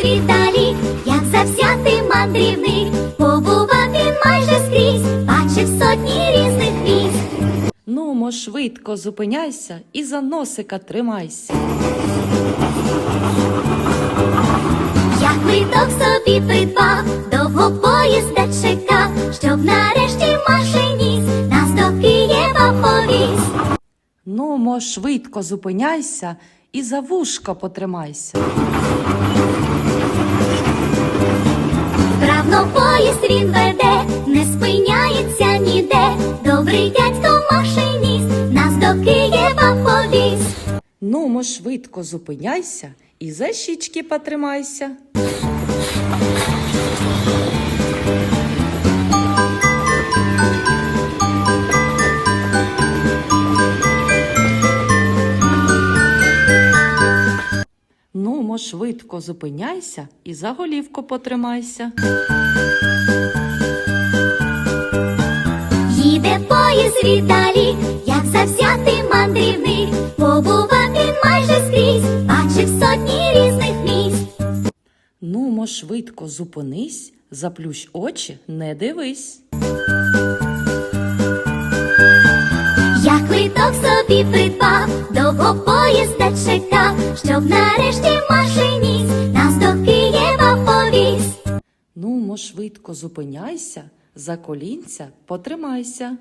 світ далі, як завзятий мандрівник, побував він майже скрізь, бачив сотні різних міст. Нумо швидко зупиняйся і за носика тримайся. Я квиток собі придбав, довго поїзда чекав, щоб нарешті машиніст нас до Києва повіз. Нумо швидко зупиняйся і за вушка потримайся. Вправно поїзд він веде, не спиняється ніде. Добрий дядько машиніст нас до Києва повіз. Нумо швидко зупиняйся і за щічки потримайся. Швидко зупиняйся і за голівку потримайся. Їде поїзд віддалі, як завзятий мандрівник, побував він майже скрізь, бачив сотні різних міст. Нумо швидко зупинись, заплющ очі, не дивись. Я квиток собі придбав, довго поїзда чекав, щоб нарешті швидко зупиняйся, за колінця потримайся.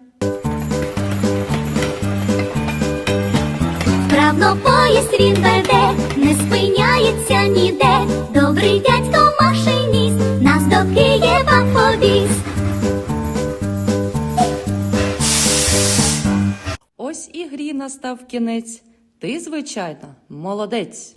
Вправно поїзд він веде, не спиняється ніде. Добрий дядько машиніст нас до Києва повіз. Ось і грі настав кінець. Ти, звичайно, молодець.